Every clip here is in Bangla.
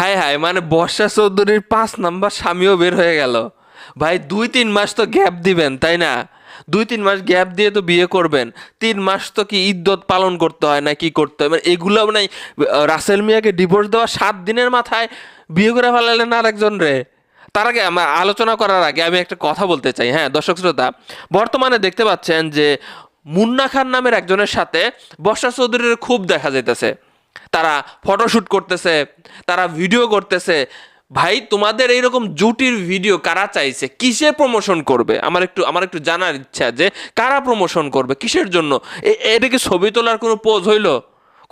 হায় হায় মানে বর্ষা চৌধুরীর পাঁচ নাম্বার স্বামীও বের হয়ে গেল। ভাই, দুই তিন মাস তো গ্যাপ দিবেন, তাই না? দুই তিন মাস গ্যাপ দিয়ে তো বিয়ে করবেন। তিন মাস তো কি ইদ্যত পালন করতে হয় না কি করতে হয়? মানে এগুলো মানে রাসেল মিয়াকে ডিভোর্স দেওয়া সাত দিনের মাথায় বিয়ে করে ফেলালেন আরেকজন রে। তার আগে আমার আলোচনা করার আগে আমি একটা কথা বলতে চাই হ্যাঁ দর্শক শ্রোতা, বর্তমানে দেখতে পাচ্ছেন যে মুন্না খান নামের একজনের সাথে বর্ষা চৌধুরীর খুব দেখা যাইতেছে। তারা ফটোশ্যুট করতেছে, তারা ভিডিও করতেছে। ভাই, তোমাদের এইরকম জুটির ভিডিও কারা চাইছে? কিসে প্রমোশন করবে? আমার একটু আমার একটু জানার ইচ্ছা যে কারা প্রমোশন করবে? কিসের জন্য? এটা কি ছবি তোলার কোনো পোজ হইল?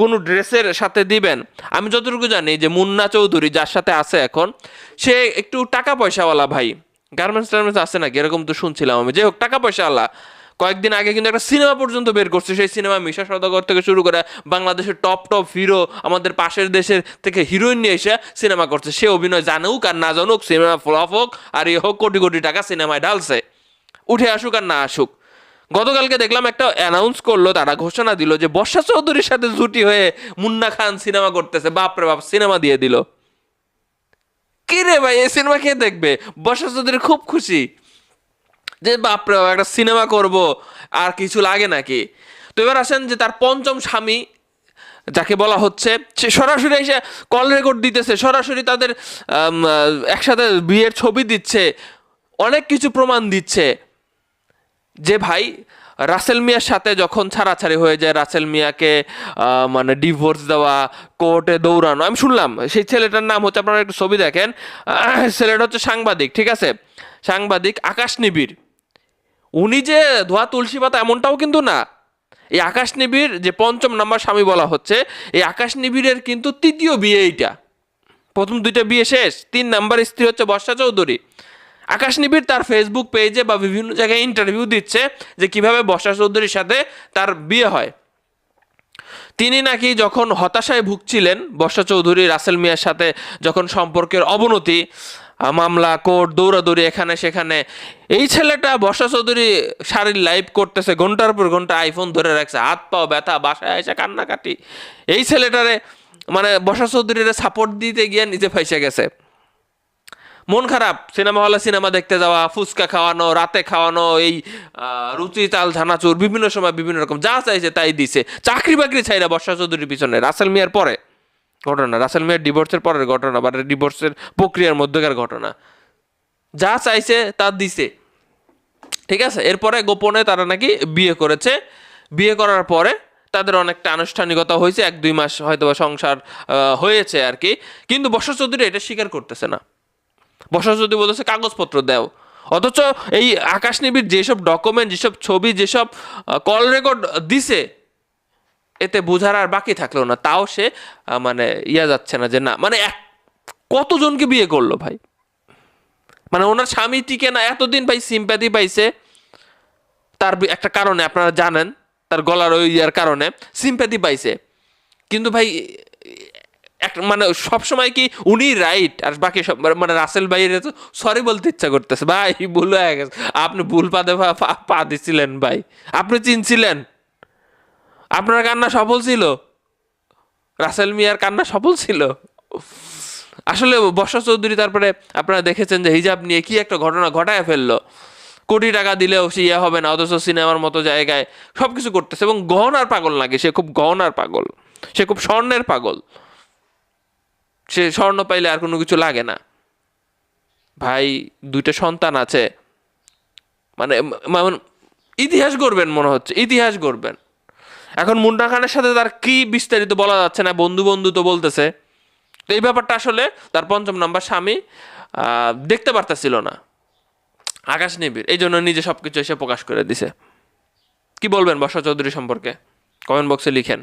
কোনো ড্রেসের সাথে দিবেন? আমি যতটুকু জানি যে মুন্না চৌধুরী যার সাথে আছে এখন, সে একটু টাকা পয়সাওয়ালা ভাই। গার্মেন্টস টার্মেন্টস আছে নাকি? এরকম তো শুনছিলাম আমি। যাই হোক, টাকা পয়সাওয়ালা। কয়েকদিন আগে কিন্তু একটা সিনেমা পর্যন্ত বের করছে, সেই সিনেমা মিশা সদাগর থেকে শুরু করে বাংলাদেশের টপ টপ হিরো আমাদের পাশের দেশের থেকে হিরোইন নিয়ে এসে সিনেমা করছে। সে অভিনয় জানুক আর না জানুক, সিনেমা ফ্লপ হোক, আর ইয়ে হোক কোটি কোটি টাকা সিনেমায় ঢালছে। উঠে আসুক আর না আসুক। গতকালকে দেখলাম একটা অ্যানাউন্স করল, তারা ঘোষণা দিল যে বর্ষা চৌধুরীর সাথে জুটি হয়ে মুন্না খান সিনেমা করতেছে। বাপরে বাপ, সিনেমা দিয়ে দিল। কি রে ভাই, এই সিনেমা কে দেখবে? বর্ষা চৌধুরী খুব খুশি। যে বাপরে একটা সিনেমা করব, আর কিছু লাগে নাকি? তো এবার আসেন যে তার পঞ্চম স্বামী, যাকে বলা হচ্ছে সরাসরি এসে কল রেকর্ড দিতেছে, সরাসরি তাদের একসাথে বিয়ের ছবি দিচ্ছে, অনেক কিছু প্রমাণ দিচ্ছে। যে ভাই, রাসেল মিয়ার সাথে যখন ছাড়াছাড়ি হয়ে যায়, রাসেল মিয়াকে মানে ডিভোর্স দেওয়া কোর্টে দৌড়ানো, আমি শুনলাম, সেই ছেলেটার নাম হচ্ছে, আপনারা একটু ছবি দেখেন ছেলেটা হচ্ছে সাংবাদিক, ঠিক আছে? সাংবাদিক আকাশ নিবিড়। উনি যে ধোয়া তুলসী পাতা এমনটাও কিন্তু না। এই আকাশ নিবিড় যে পঞ্চম নাম্বার স্বামী বলা হচ্ছে, এই আকাশ নিবিড়ের কিন্তু তৃতীয় বিয়ে এইটা। প্রথম দুইটা বিয়ে শেষ, তিন নাম্বার স্ত্রী হচ্ছে বর্ষা চৌধুরী। আকাশ নিবিড় তার ফেসবুক পেজে বা বিভিন্ন জায়গায় ইন্টারভিউ দিচ্ছে যে কীভাবে বর্ষা চৌধুরীর সাথে তার বিয়ে হয়। তিনি নাকি যখন হতাশায় ভুগছিলেন বর্ষা চৌধুরী, রাসেল মিয়ার সাথে যখন সম্পর্কের অবনতি মামলা, কোর্ট, দৌড়াদৌড়ি, এখানে সেখানে। এই ছেলেটা বর্ষা চৌধুরী শারীর লাইভ করতেছে, ঘণ্টার পর ঘণ্টা আইফোন ধরে রাখছে, হাত পাও ব্যথা, বাসায় এসে কান্নাকাটি। এই ছেলেটারে মানে বর্ষা চৌধুরীর সাপোর্ট দিতে গিয়ে নিজে ফাইসে গেছে। মন খারাপ, সিনেমা হলে সিনেমা দেখতে যাওয়া, ফুচকা খাওয়ানো, রাতে খাওয়ানো, এই রুচি, চাল ঝানাচুর বিভিন্ন সময় বিভিন্ন রকম, যা চাইছে তাই দিছে। চাকরি বাকরি চাইরা বর্ষা চৌধুরীর পিছনে, রাসেল মিয়ার পরে। ঘটনা। রাসেল মিয়ার ডিভোর্সের পরের ঘটনা বা ডিভোর্সের প্রক্রিয়ার মধ্যকার ঘটনা। যা চাইছে তা দিছে। ঠিক আছে? এরপরে গোপনে তারা নাকি বিয়ে করেছে। বিয়ে করার পরে তাদের অনেকটা আনুষ্ঠানিকতা হয়েছে। এক, দুই মাস হয়তো সংসার হয়েছে আর কি কিন্তু বর্ষা চৌধুরী এটা স্বীকার করতেছে না। বসা যদি বলতেছে, কাগজপত্র দাও। অথচ এই আকাশ নিবিড় যেসব ডকুমেন্ট যেসব ছবি, যেসব কল রেকর্ড দিছে এতে বোঝার আর বাকি থাকল না। তাও সে মানে ইয়া যাচ্ছে না যে না মানে এক- কতজনকে বিয়ে করল ভাই? মানে ওনার স্বামী টিকে না, এতদিন ভাই সিম্প্যাথি পাইছে। তার একটা কারণে, আপনারা জানেন, তার গলার ওই ইয়ার কারণে সিম্প্যাথি পাইছে। কিন্তু ভাই, এক মানে সবসময় কি উনি রাইট আর বাকি সব মানে রাসেল ভাইয়ের তো সরি বলতে ইচ্ছা করতেছে। ভাই, ভুল হয়ে গেছে। আপনি ভুল পাদে পা দিছিলেন ভাই। আপনি চিনছিলেন? আপনার কান্না সফল ছিল? রাসেল মিয়ার কান্না সফল ছিল? আসলে বর্ষা চৌধুরী তারপরে আপনারা দেখেছেন যে হিজাব নিয়ে কি একটা ঘটনা ঘটায় ফেলল। কোটি টাকা দিলেও সে ইয়ে হবে না, অথচ সিনেমার মতো জায়গায় সব কিছু করতেছে এবং গহনার পাগল লাগে সে খুব গহনার পাগল। সে খুব স্বর্ণের পাগল। সে স্বর্ণ পাইলে আর কোনো কিছু লাগে না। ভাই, দুইটা সন্তান আছে। মানে ইতিহাস গড়বেন মনে হচ্ছে, ইতিহাস গড়বেন। এখন মুন্না খানের সাথে তার কি বিস্তারিত বলা যাচ্ছে না? বন্ধু বন্ধু তো বলতেছে। তো এই ব্যাপারটা আসলে তার পঞ্চম নাম্বার স্বামী দেখতে পারতেছিল না। আকাশ নিবিড়, এই জন্য নিজে সব কিছু এসে প্রকাশ করে দিছে। কি বলবেন বর্ষা চৌধুরী সম্পর্কে? কমেন্ট বক্সে লিখেন।